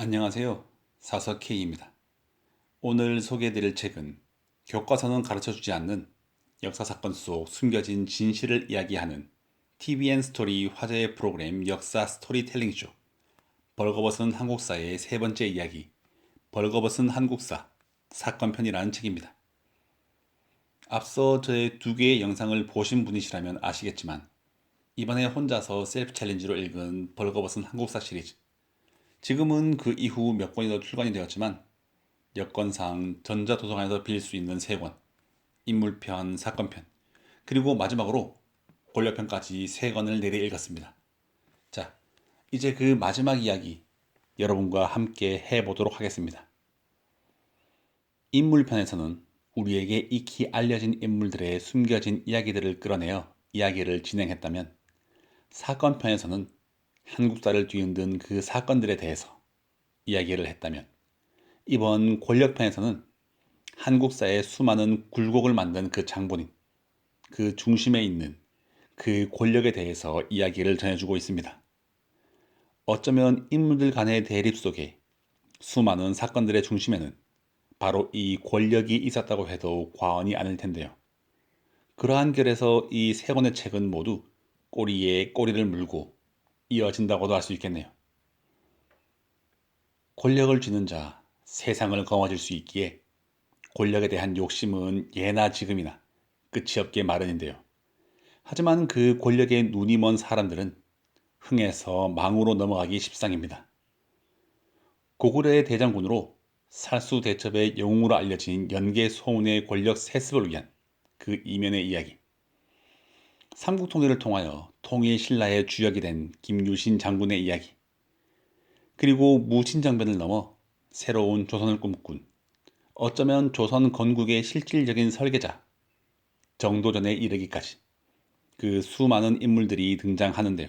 안녕하세요. 사서 K입니다. 오늘 소개해드릴 책은 교과서는 가르쳐주지 않는 역사 사건 속 숨겨진 진실을 이야기하는 TVN 스토리 화제의 프로그램 역사 스토리텔링쇼 벌거벗은 한국사의 세 번째 이야기 벌거벗은 한국사 사건편이라는 책입니다. 앞서 저의 두 개의 영상을 보신 분이시라면 아시겠지만 이번에 혼자서 셀프 챌린지로 읽은 벌거벗은 한국사 시리즈 지금은 그 이후 몇 권이 더 출간이 되었지만 여건상 전자도서관에서 빌릴 수 있는 세 권, 인물편, 사건편, 그리고 마지막으로 권력편까지 세 권을 내리 읽었습니다. 자, 이제 그 마지막 이야기 여러분과 함께 해보도록 하겠습니다. 인물편에서는 우리에게 익히 알려진 인물들의 숨겨진 이야기들을 끌어내어 이야기를 진행했다면 사건편에서는 한국사를 뒤흔든 그 사건들에 대해서 이야기를 했다면 이번 권력편에서는 한국사의 수많은 굴곡을 만든 그 장본인, 그 중심에 있는 그 권력에 대해서 이야기를 전해주고 있습니다. 어쩌면 인물들 간의 대립 속에 수많은 사건들의 중심에는 바로 이 권력이 있었다고 해도 과언이 아닐 텐데요. 그러한 결에서 이 세 권의 책은 모두 꼬리에 꼬리를 물고 이어진다고도 할 수 있겠네요. 권력을 쥐는 자, 세상을 거머쥘 수 있기에 권력에 대한 욕심은 예나 지금이나 끝이 없게 마련인데요. 하지만 그 권력에 눈이 먼 사람들은 흥에서 망으로 넘어가기 십상입니다. 고구려의 대장군으로 살수 대첩의 영웅으로 알려진 연계 소운의 권력 세습을 위한 그 이면의 이야기. 삼국통일을 통하여 통일 신라의 주역이 된 김유신 장군의 이야기. 그리고 무신장변을 넘어 새로운 조선을 꿈꾼 어쩌면 조선 건국의 실질적인 설계자 정도전에 이르기까지 그 수많은 인물들이 등장하는데요.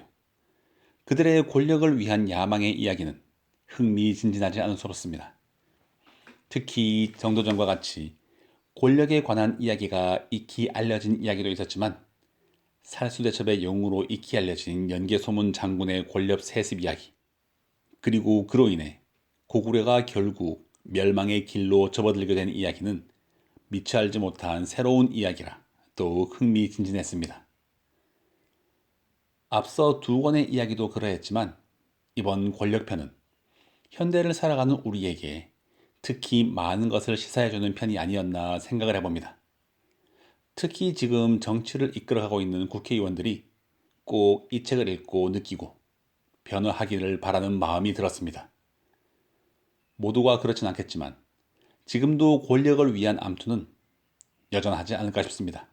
그들의 권력을 위한 야망의 이야기는 흥미진진하지 않을 수 없습니다. 특히 정도전과 같이 권력에 관한 이야기가 익히 알려진 이야기도 있었지만 살수대첩의 영웅으로 익히 알려진 연개소문 장군의 권력 세습 이야기 그리고 그로 인해 고구려가 결국 멸망의 길로 접어들게 된 이야기는 미처 알지 못한 새로운 이야기라 더욱 흥미진진했습니다. 앞서 두 권의 이야기도 그러했지만 이번 권력편은 현대를 살아가는 우리에게 특히 많은 것을 시사해주는 편이 아니었나 생각을 해봅니다. 특히 지금 정치를 이끌어가고 있는 국회의원들이 꼭 이 책을 읽고 느끼고 변화하기를 바라는 마음이 들었습니다. 모두가 그렇진 않겠지만 지금도 권력을 위한 암투는 여전하지 않을까 싶습니다.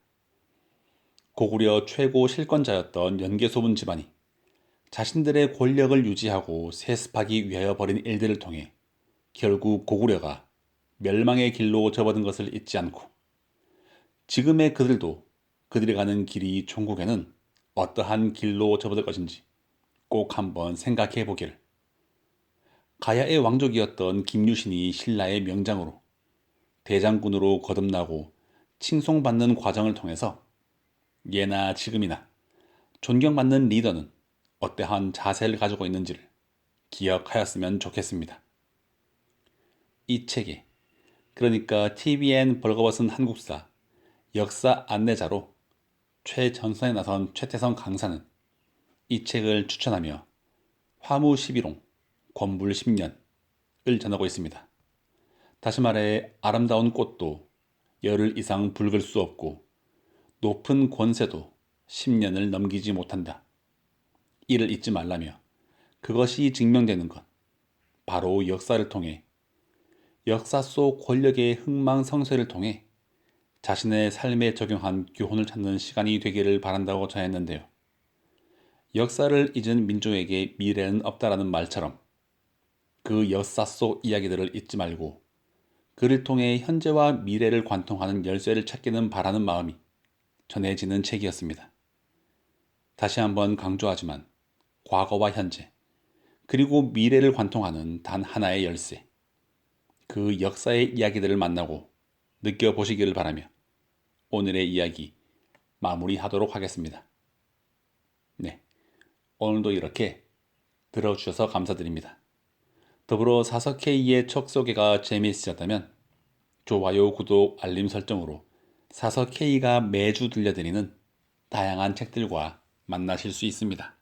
고구려 최고 실권자였던 연개소문 집안이 자신들의 권력을 유지하고 세습하기 위하여 벌인 일들을 통해 결국 고구려가 멸망의 길로 접어든 것을 잊지 않고 지금의 그들도 그들이 가는 길이 종국에는 어떠한 길로 접어들 것인지 꼭 한번 생각해 보기를. 가야의 왕족이었던 김유신이 신라의 명장으로 대장군으로 거듭나고 칭송받는 과정을 통해서 예나 지금이나 존경받는 리더는 어떠한 자세를 가지고 있는지를 기억하였으면 좋겠습니다. 이 책에 그러니까 TVN 벌거벗은 한국사 역사 안내자로 최전선에 나선 최태성 강사는 이 책을 추천하며 화무 11홍 권불 10년을 전하고 있습니다. 다시 말해 아름다운 꽃도 열흘 이상 붉을 수 없고 높은 권세도 10년을 넘기지 못한다. 이를 잊지 말라며 그것이 증명되는 것 바로 역사를 통해 역사 속 권력의 흥망성쇠를 통해 자신의 삶에 적용한 교훈을 찾는 시간이 되기를 바란다고 전했는데요. 역사를 잊은 민족에게 미래는 없다라는 말처럼 그 역사 속 이야기들을 잊지 말고 그를 통해 현재와 미래를 관통하는 열쇠를 찾기는 바라는 마음이 전해지는 책이었습니다. 다시 한번 강조하지만 과거와 현재 그리고 미래를 관통하는 단 하나의 열쇠 그 역사의 이야기들을 만나고 느껴보시기를 바라며 오늘의 이야기 마무리하도록 하겠습니다. 네. 오늘도 이렇게 들어주셔서 감사드립니다. 더불어 사서K의 책 소개가 재미있으셨다면 좋아요, 구독, 알림 설정으로 사서K가 매주 들려드리는 다양한 책들과 만나실 수 있습니다.